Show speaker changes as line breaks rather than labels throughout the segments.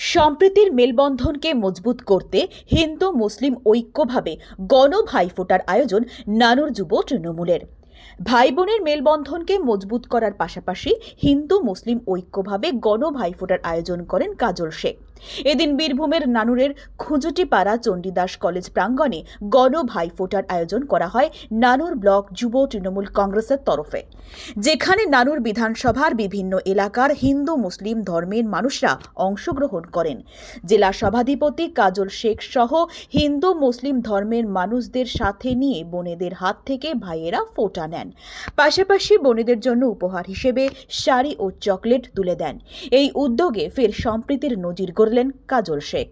সম্প্রীতির মেলবন্ধনকে মজবুত করতে হিন্দু মুসলিম ঐক্যভাবে গণ ভাইফোঁটার আয়োজন নানুর যুব তৃণমূলের। ভাই বোনের মেলবন্ধনকে মজবুত করার পাশাপাশি হিন্দু মুসলিম ঐক্যভাবে গণ ভাইফোঁটার আয়োজন করেন কাজল শেখ। এদিন বীরভূমের নানুরের খুঁজুটিপাড়া চণ্ডীদাস কলেজ প্রাঙ্গণে গণ ভাইফোঁটার আয়োজন করা হয় নানুর ব্লক যুব তৃণমূল কংগ্রেসের তরফে। যেখানে নানুর বিধানসভার বিভিন্ন এলাকার হিন্দু, মুসলিম ধর্মের মানুষরা অংশগ্রহণ করেন। জেলা সভাধিপতি কাজল শেখ সহ হিন্দু, মুসলিম ধর্মের মানুষদের সাথে নিয়ে বোনেদের হাত থেকে ভাইয়েরা ফোঁটা নেন। পাশাপাশি বোনেদের জন্য উপহার হিসেবে শাড়ি ও চকলেট তুলে দেন। এই উদ্যোগে ফের সম্প্রীতির নজির গড়লেন কাজল শেখ।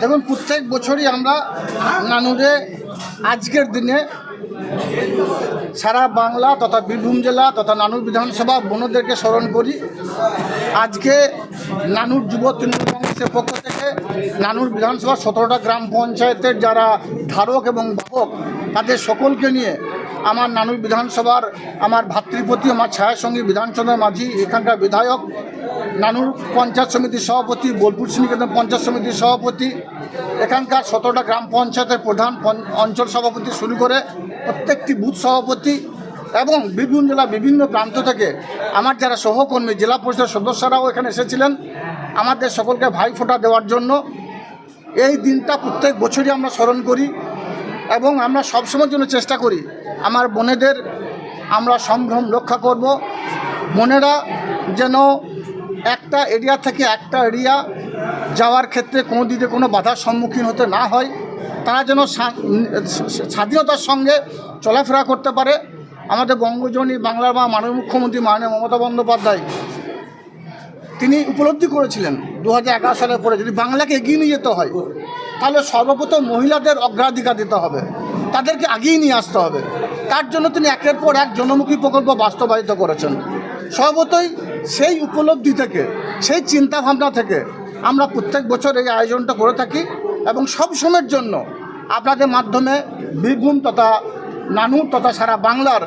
দেখুন প্রত্যেক বছরই আমরা নানুরে আজকের দিনে সারা বাংলা তথা বীরভূম জেলা তথা নানুর বিধানসভা বনদেরকে স্মরণ করি। আজকে নানুর যুব তৃণমূল কংগ্রেসের পক্ষ থেকে নানুর বিধানসভা সতেরোটা গ্রাম পঞ্চায়েতের যারা ধারক এবং বাহক তাদের সকলকে নিয়ে আমার নানুর বিধানসভার, আমার ভাতৃপতি, আমার ছায়াসঙ্গী বিধানসভার মাঝি, এখানকার বিধায়ক নানুর পঞ্চায়েত সমিতির সভাপতি, বোলপুর শ্রীনিকেতন পঞ্চায়েত সমিতির সভাপতি, এখানকার সতেরোটা গ্রাম পঞ্চায়েতের প্রধান অঞ্চল সভাপতি শুরু করে প্রত্যেকটি বুথ সভাপতি এবং বীরভূম জেলা, বিভিন্ন প্রান্ত থেকে আমার যারা সহকর্মী, জেলা পরিষদের সদস্যরাও এখানে এসেছিলেন। আমাদের সকলকে ভাই ফোঁটা দেওয়ার জন্য এই দিনটা প্রত্যেক বছরই আমরা স্মরণ করি এবং আমরা সবসময়ের জন্য চেষ্টা করি আমার বোনেদের আমরা সম্ভ্রম রক্ষা করব। বোনেরা যেন একটা এরিয়া থেকে একটা এরিয়া যাওয়ার ক্ষেত্রে কোনো দিকে কোনো বাধার সম্মুখীন হতে না হয়। তারা যেন স্বাধীনতার সঙ্গে চলাফেরা করতে পারে। আমাদের বঙ্গজনী বাংলার বা মাননীয় মুখ্যমন্ত্রী মাননীয় মমতা বন্দ্যোপাধ্যায়, তিনি উপলব্ধি করেছিলেন দু হাজার এগারো সালের পরে যদি বাংলাকে এগিয়ে নিয়ে যেতে হয়, তাহলে সর্বপ্রথম মহিলাদের অগ্রাধিকার দিতে হবে। তাদেরকে আগিয়ে নিয়ে আসতে হবে। তার জন্য তিনি একের পর এক জনমুখী প্রকল্প বাস্তবায়িত করেছেন? সর্বতই সেই উপলব্ধি থেকে, সেই চিন্তাভাবনা থেকে আমরা প্রত্যেক বছর এই আয়োজনটা করে থাকি এবং সব সময়ের জন্য আপনাদের মাধ্যমে বীরভূম তথা নানুর তথা সারা বাংলার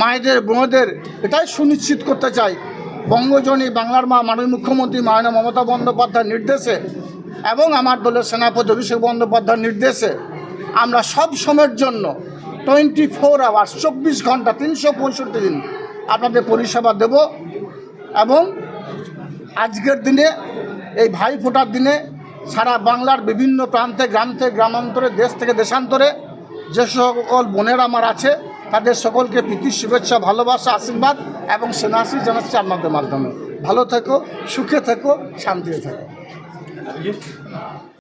মায়েদের, বোনদের এটাই সুনিশ্চিত করতে চাই। বঙ্গজনী বাংলার মা মাননীয় মুখ্যমন্ত্রী মাননীয় মমতা বন্দ্যোপাধ্যায়ের নির্দেশে এবং আমার দলের সেনাপতি অভিষেক বন্দ্যোপাধ্যায়ের নির্দেশে আমরা সব সময়ের জন্য টোয়েন্টি ফোর আওয়ার্স চব্বিশ ঘণ্টা, তিনশো পঁয়ষট্টি দিন আপনাদের পরিষেবা দেব। এবং আজকের দিনে, এই ভাই ফোটার দিনে সারা বাংলার বিভিন্ন প্রান্তে গ্রাম থেকে গ্রামান্তরে, দেশ থেকে দেশান্তরে যে সকল বোনের আমার আছে, তাদের সকলকে প্রীতির শুভেচ্ছা, ভালোবাসা, আশীর্বাদ এবং সেনাশি জানাচ্ছি আপনাদের মাধ্যমে। ভালো থেকো, সুখে থেকো, শান্তিতে থেকো।